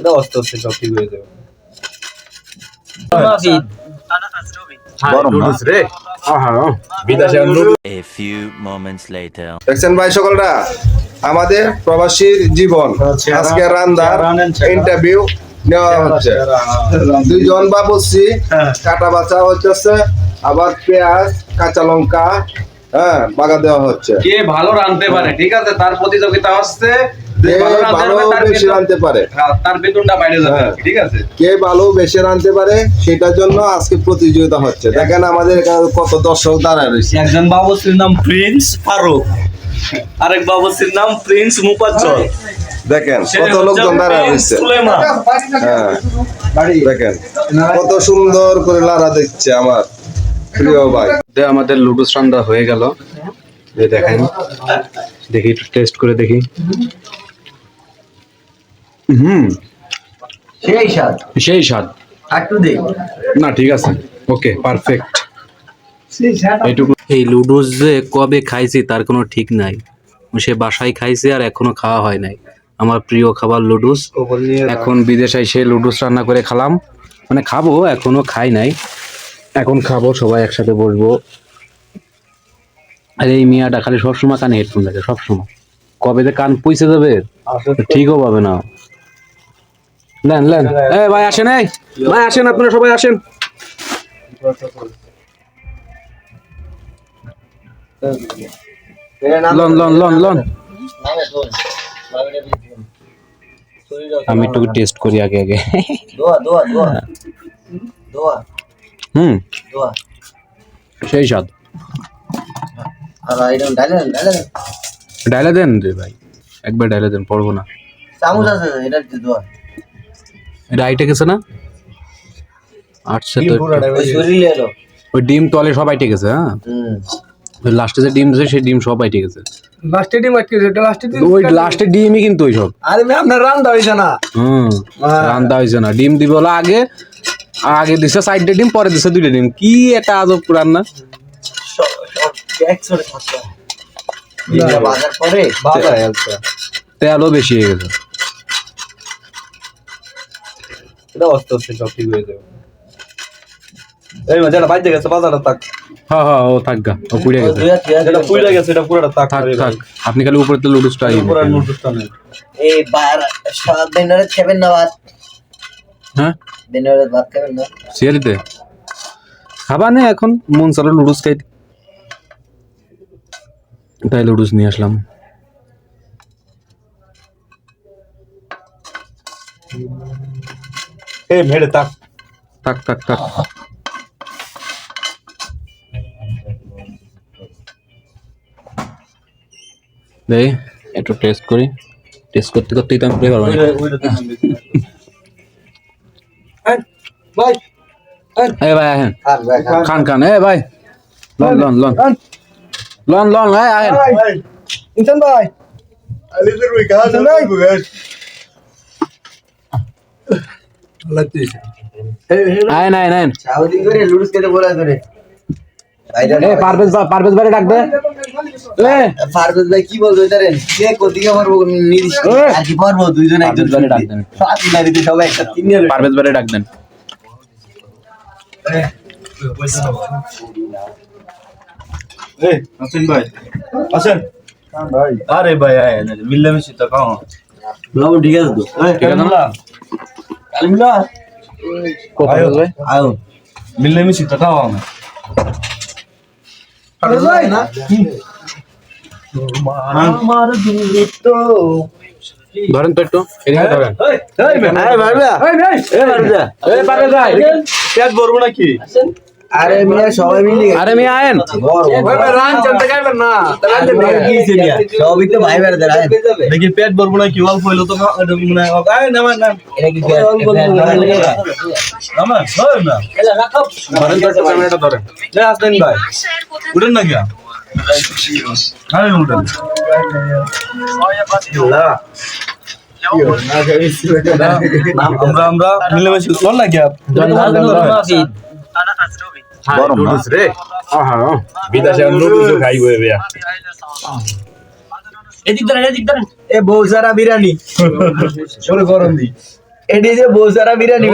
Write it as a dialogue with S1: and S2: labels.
S1: এটা আস্তে আস্তে সব ঠিক হয়ে যাবে।
S2: later.
S3: দেখছেন ভাই সকলরা? আমাদের প্রবাসীর জীবন আজকে রান্দার ইন্টারভিউ নেওয়া হচ্ছে। দুইজন বাবুসি কাটা বাচা হচ্ছে আবার পেঁয়াজ কাঁচা লঙ্কা হ্যাঁ বাগা দেওয়া হচ্ছে।
S1: কে ভালো রাঁধতে পারে ঠিক আছে তার প্রতিযোগিতা হচ্ছে যে ভালো
S3: বেশি পারে?
S1: হ্যাঁ, তার বেতনটা বাইরে যাবে
S3: হ্যাঁ।
S1: ঠিক আছে?
S3: কে ভালো বেশি পারে সেটার জন্য আজকে প্রতিযোগিতা হচ্ছে। দেখেন আমাদের কত দর্শক দাঁড়ায় রয়েছে।
S4: একজন বাবুসির নাম প্রিন্স ফারুক। আরেক বাবুসির নাম প্রিন্স
S3: দেখেন কত
S4: হচ্ছে
S3: লোকজন দাঁড়ায় রয়েছে। হ্যাঁ। দেখেন কত সুন্দর করে লারা দিচ্ছে আমার প্রিয় ভাই।
S5: আমাদের লুডুস রান্না হয়ে গেল। দেখেন। দেখি টেস্ট করে দেখি। হুম।
S6: সেই স্বাদ।
S5: সেই স্বাদ।
S6: একটু দেখ
S5: না ঠিক আছে। ওকে পারফেক্ট এইটুকু এই লুডুস যে কবে খাইছি তার কোনো ঠিক নাই। সে বাসায় খাইছে আর এখনও খাওয়া হয় নাই। আমার প্রিয় খাবার লুডুস। এখন বিদেশে এসে লুডুস রান্না করে খেলাম। মানে খাব এখনও খাই নাই। এখন খাব সবাই একসাথে বসবো। আর এই মিয়াটা খালি সবসময় কানে হেডফোন লাগে সবসময়। কবে যে কান পুইছে যাবে ঠিকও পাবে না। Lane lane. এ ভাই আসেন এই। ভাই আসেন আপনারা সবাই আসেন। লন লন লন লন। আমি একটু টেস্ট করি আগে আগে।
S6: দোয়া দোয়া দোয়া। দোয়া।
S5: হুম।
S6: দোয়া।
S5: সেই স্বাদ ডাইলা দেন রে ভাই। একবার ডাইলা দেন পড়ব না।
S6: চামচ আছে এটা দোয়া।
S5: এটা আইটে গেছে না? তো
S6: ওই
S5: ওই ডিম তলে সব আইটে গেছে হ্যাঁ? লাস্টে যে ডিম দিয়েছে সেই ডিম সব আইটে গেছে
S7: লাস্টে ডিম আটকে এটা লাস্টে ডিম
S5: ওই লাস্টে ডিমই কিন্তু ওই সব।
S7: আরে আপনার না।
S5: হুম রান্দা হয়েছে না। ডিম দিবে হলো আগে আগে দিছে সাইডে ডিম পরে দিছে দুইটা ডিম। কি একটা আজব রান্না।
S6: হয়
S1: আচ্ছা।
S5: তেলও বেশি হয়ে গেছে।
S1: এটা আস্তে আস্তে সব ঠিক হয়ে যাবে। এই মা যেটা বাইতে গেছে বাজারটা তাক
S5: হ্যাঁ হ্যাঁ ও থাক গা ও পুড়ে গেছে।
S1: যেটা গেছে। এটা পুরোটা তাক
S5: থাক
S1: করে
S5: থাক। আপনি খালি উপরে তো লুডুসটা
S1: পুরো নুডলসটা নেই
S6: এই বার সব দিনের খাবেন না ভাত?
S5: হ্যাঁ?
S6: দিনের ভাত খাবেন না?
S5: সিয়ারিতে খাবা না এখন মন চালো লুডুস খাইতে তাই লুডুস নিয়ে আসলাম।
S1: এই মেরে তাক
S5: থাক থাক থাক দেই একটু টেস্ট করি টেস্ট করতে করতেই তো আমি প্রে পারব
S7: ভাই
S5: এ ভাই আহেন খান খান এ ভাই লন লন লন লন লন আহেন
S7: ইনসান ভাই ভাই লাগতেছে
S5: আহেন
S6: বলা করে
S5: এ পারভেজ ভাই ভাই
S6: কি বলব নির্দিষ্ট! আর কি পারব দুইজন একজন
S5: পারভেজ ভাইরে ডাক দেন।
S6: সাত নারীতে সবাই একটা তিন জন
S5: পারভেজ ভাই ডাক দেন।
S4: এই আসেন ভাই। আসেন ভাই। আরে ভাই আয় না মিল্লামিশি তো কাও ঠিক আছে তো।
S5: ঠিক আছে ভাই
S4: আও মিল্লামিশি তো কাও আমি
S5: ধরেন তো একটু এদিকে ধরেন
S4: এই এই ভাই ভাই
S7: ভাই ভাই
S4: এই ভাই
S5: এ পারভেজ ভাই
S4: পেট ভরবো নাকি
S6: আরে মিয়া সবাই মিলে
S5: আরে মি আয়েন।
S7: ভাই ভাই রান চলতে খাইবেন না।
S6: সবই তো ভাই বেড়াতে রাখেন।
S4: দেখি পেট ভরবো নাকি অল্প হইল তো মনে হয় আয় না না
S6: এটা কি
S4: আমার না
S5: ধরেন তো একটু ক্যামেরাটা ধরেন
S4: এই আসেন ভাই। উঠেন না কি আরে উঠেন। আমরা আমরা মিলেমিশে চল না কি
S3: গরম?
S1: রে।
S5: আহা
S1: বিদেশে নুডলস এদিক এবে
S6: এ বউসারা বিরিয়ানি।
S4: চলে গরম দি।
S6: এটি যে বউসারা বিরিয়ানি।